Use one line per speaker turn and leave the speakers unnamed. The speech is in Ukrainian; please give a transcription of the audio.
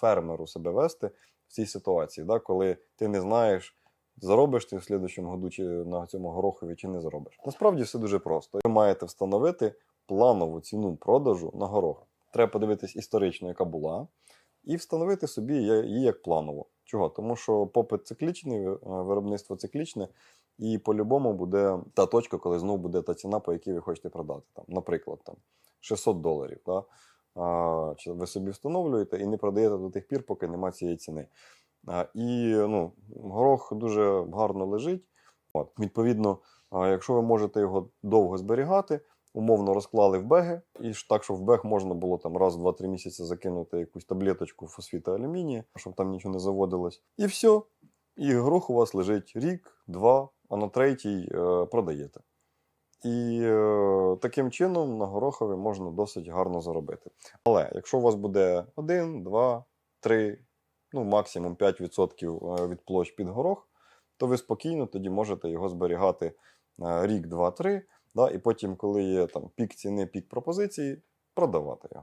фермеру себе вести в цій ситуації, да, коли ти не знаєш, заробиш ти в слідчому году чи на цьому горохові, чи не заробиш. Насправді все дуже просто. Ви маєте встановити планову ціну продажу на горох. Треба подивитись історично, яка була, і встановити собі її як планову. Чого? Тому що попит циклічний, е, виробництво циклічне, і по-любому буде та точка, коли знову буде та ціна, по якій ви хочете продати. Там, наприклад, там, 600 доларів. Да? Ви собі встановлюєте і не продаєте до тих пір, поки немає цієї ціни. І ну, горох дуже гарно лежить. От, відповідно, якщо ви можете його довго зберігати, умовно розклали в беги, і так, щоб в бег можна було там раз, два, три місяці закинути якусь таблеточку фосфіту алюмінія, щоб там нічого не заводилось. І все. І горох у вас лежить рік, два, а на третій е, продаєте. І е, таким чином на горохові можна досить гарно заробити. Але якщо у вас буде 1, 2, 3, ну максимум 5% від площ під горох, то ви спокійно тоді можете його зберігати е, рік, два, три, да, і потім, коли є там пік ціни, пік пропозиції, продавати його.